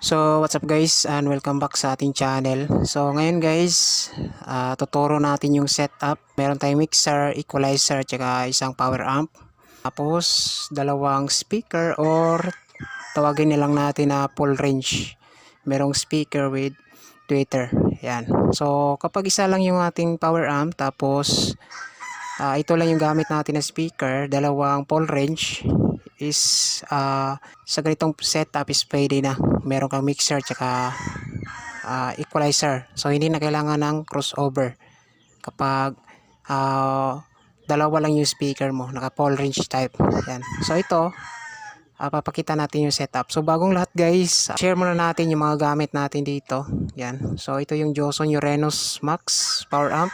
So, what's up guys and welcome back sa ating channel. So, ngayon guys, ah, tuturo natin yung setup. Meron tayong mixer, equalizer, tsaka isang power amp. Tapos, dalawang speaker or tawagin nilang natin na full range. Merong speaker with tweeter. Yan. So, kapag isa lang yung ating power amp, tapos ah, ito lang yung gamit natin na speaker, dalawang full range, is ah, sa ganitong setup is pwede na. Meron kang mixer tsaka ah, equalizer. So hindi na kailangan ng crossover. Kapag ah, dalawa lang yung speaker mo, naka full range type. Yan. So ito, ah, papakita natin yung setup. So bagong lahat guys, share muna natin yung mga gamit natin dito. Yan. So ito yung Joson Uranus Max power amp.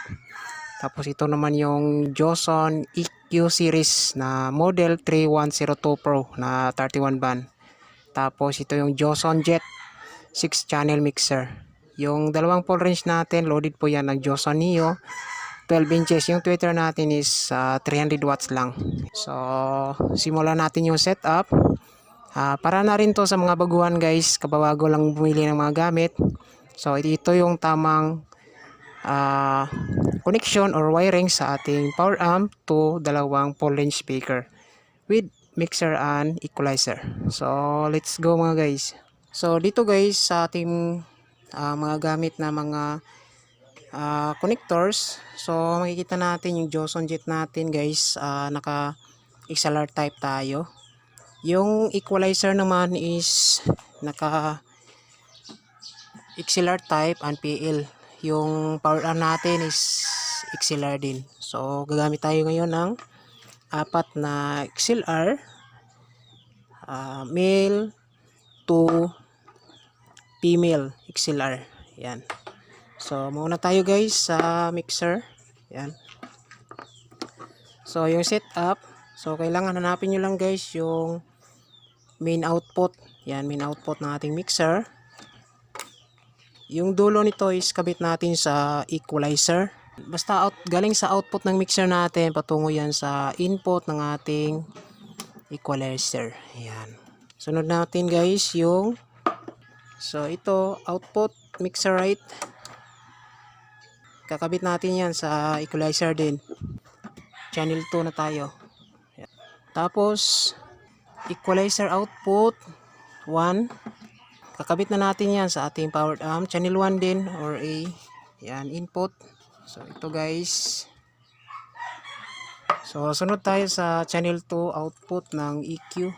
Tapos ito naman yung Joson EQ series na model 3102 Pro na 31 band. Tapos ito yung Joson Jet 6 channel mixer. Yung dalawang full range natin, loaded po yan ng Joson Neo 12 inches. Yung tweeter natin is ah, 300 watts lang. So, simulan natin yung setup. Ah, para na rin to sa mga baguhan guys, kababago lang bumili ng mga gamit. So, ito yung tamang ah, connection or wiring sa ating power amp to dalawang full range speaker with mixer and equalizer. So, let's go mga guys. So, dito guys sa ating ah, mga gamit na mga ah, connectors. So, makikita natin yung Joson Jet natin guys. ah, naka XLR type tayo. Yung equalizer naman is naka XLR type and PL. Yung power amp natin is XLR din. So, gagamit tayo ngayon ng apat na XLR ah, male to female XLR. Yan. So, muna tayo guys sa mixer. Yan. So, yung setup. So, kailangan hanapin nyo lang guys yung main output. Yan, main output ng ating mixer. Yung dulo nito is kabit natin sa equalizer. Basta out, galing sa output ng mixer natin, patungo yan sa input ng ating equalizer. Ayan. Sunod natin guys yung So ito output mixer right. Kakabit natin yan sa equalizer din. Channel 2 na tayo. Ayan. Tapos equalizer output 1 kakabit na natin yan sa ating powered amp channel 1 din or A yan input so ito guys. So sunod tayo sa channel 2 output ng EQ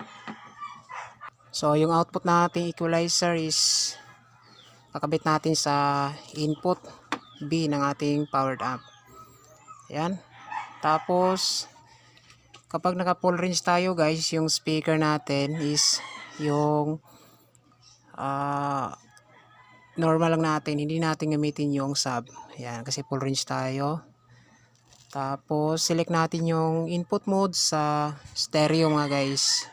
so yung output nating equalizer is kakabit natin sa input B ng ating powered amp. Yan tapos kapag naka full range tayo guys yung speaker natin is yung ah normal lang natin hindi natin gamitin yung sub. Yan kasi full range tayo. Tapos select natin yung input mode sa stereo mga guys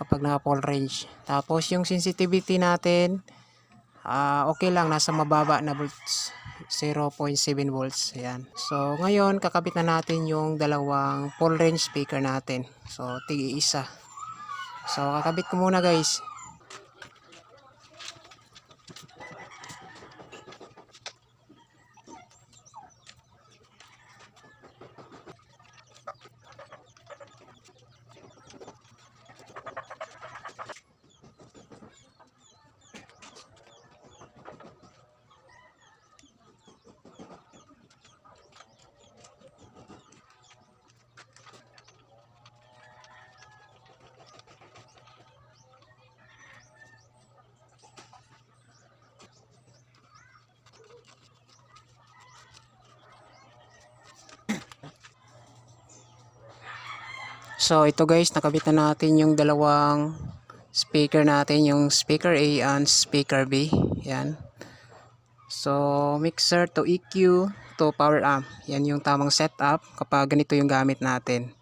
kapag naka full range. Tapos yung sensitivity natin ah okay lang nasa mababa na volts 0.7 volts. Yan so ngayon kakabit na natin yung dalawang full range speaker natin. So tigi isa so kakabit ko muna guys So ito guys, nakabit na natin yung dalawang speaker natin, yung speaker A and speaker B. Yan. So mixer to EQ to power amp. Yan yung tamang setup kapag ganito yung gamit natin.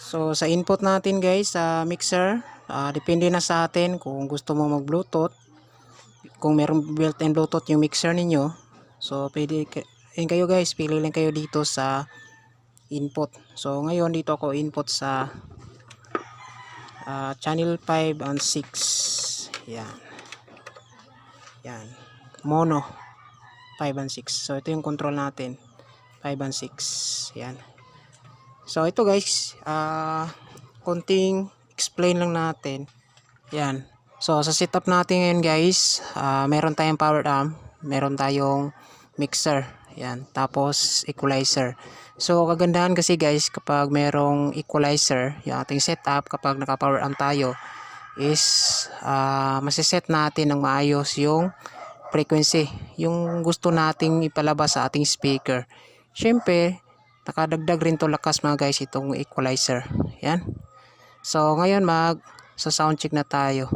So sa input natin guys, sa mixer, ah, depende na sa atin kung gusto mo mag Bluetooth. Kung meron built-in Bluetooth yung mixer ninyo, so pwede yun kayo guys, pili lang kayo dito sa input. So ngayon dito ako input sa ah, channel 5 and 6. Yan. Yan. Mono. 5 and 6. So, ito yung control natin. 5 and 6. Yan. So, ito guys, ah, konting explain lang natin. Yan. So, sa setup natin ngayon guys, ah, meron tayong power amp, meron tayong mixer. Yan. Tapos, equalizer. So, kagandahan kasi guys, kapag merong equalizer, yung ating setup, kapag naka-power amp tayo, is uh, masiset natin ng maayos yung frequency, yung gusto nating ipalabas sa ating speaker. Siyempre, nakadagdag rin to lakas mga guys itong equalizer. Yan. So, ngayon mag sa sound check na tayo.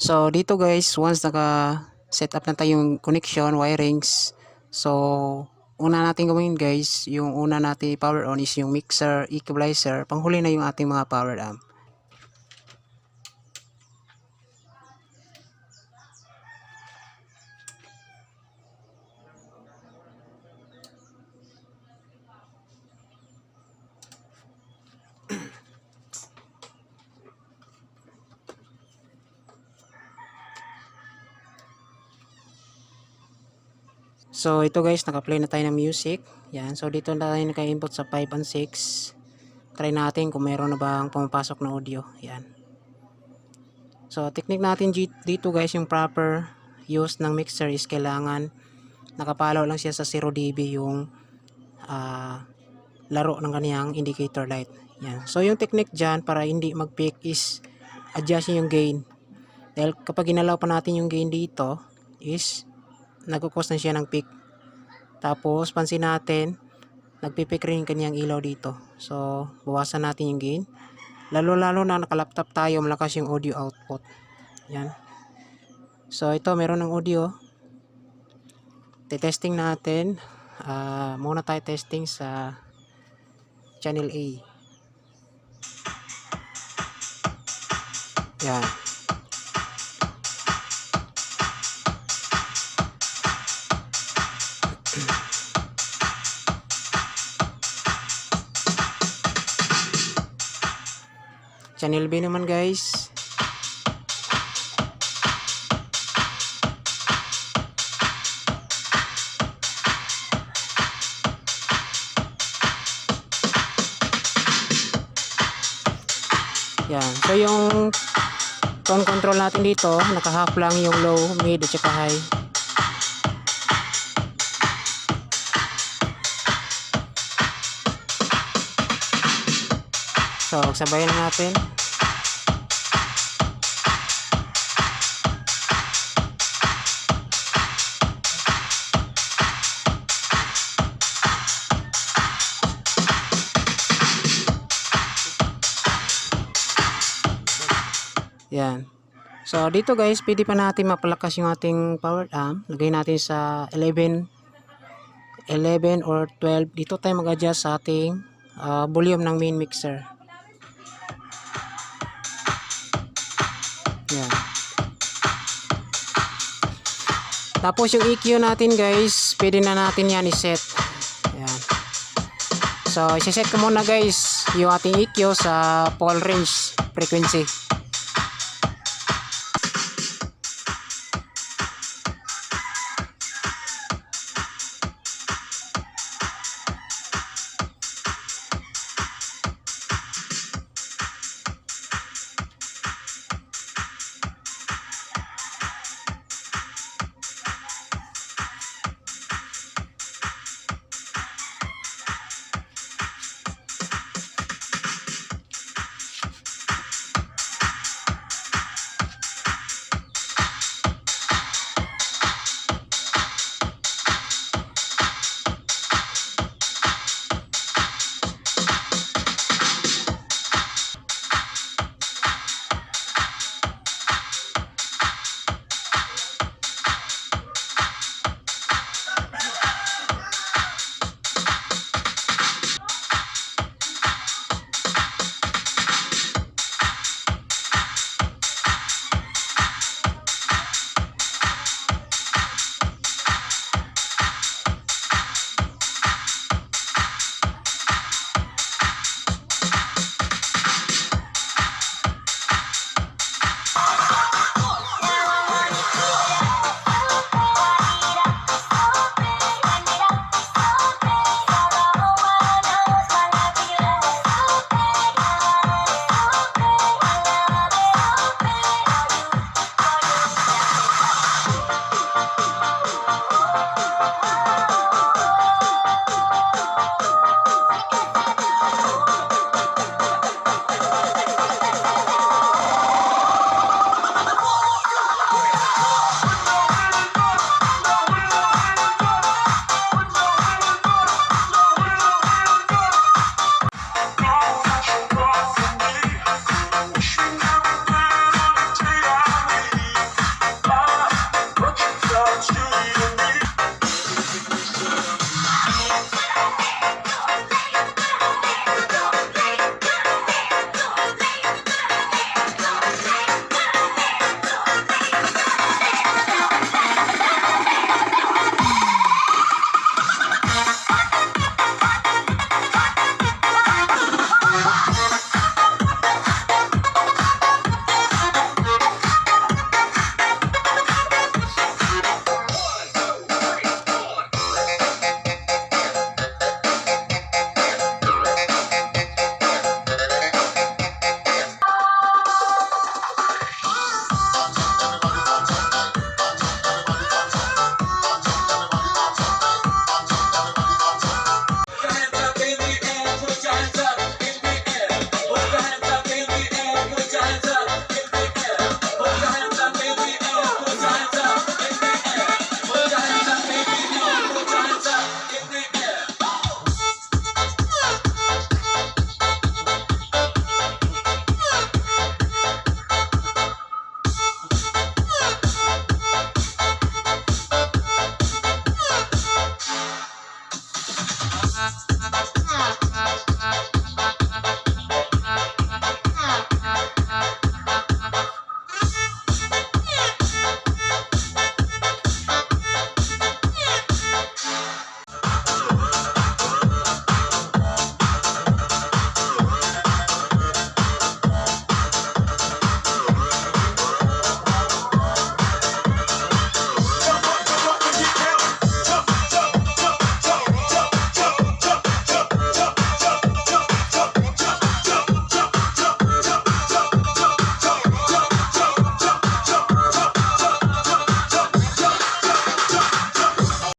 So, dito guys, once naka set up na tayo yung connection, wirings. So, una natin gawin guys, yung una natin power on is yung mixer, equalizer. Panghuli na yung ating mga power amp. So ito guys, naka-play na tayo ng music. Yan. So dito na tayo naka-input sa 5 and 6. Try natin kung meron na bang pumapasok na audio. Yan. So technique natin dito guys, yung proper use ng mixer is kailangan nakapalaw lang siya sa 0 dB yung uh, laro ng kaniyang indicator light. Yan. So yung technique dyan para hindi mag-peak is adjustin yung gain. Dahil kapag ginalaw pa natin yung gain dito is nagkukos na siya ng peak. Tapos, pansin natin, nagpipik rin kanyang ilaw dito. So, bawasan natin yung gain. Lalo-lalo na nakalaptop tayo, malakas yung audio output. Yan. So, ito, meron ng audio. Testing natin. Uh, muna tayo testing sa channel A. Yan. Channel B naman guys. Yan. So yung tone control natin dito, naka-half lang yung low, mid at saka high. So, sabayin natin. Yan. So, dito guys, pwede pa natin mapalakas yung ating power amp. Lagay natin sa 11, 11 or 12. Dito tayo mag-adjust sa ating uh, volume ng main mixer. Yan. Tapos yung EQ natin guys, pwede na natin yan i-set. Yan. So, i-set ko muna guys yung ating EQ sa full range frequency.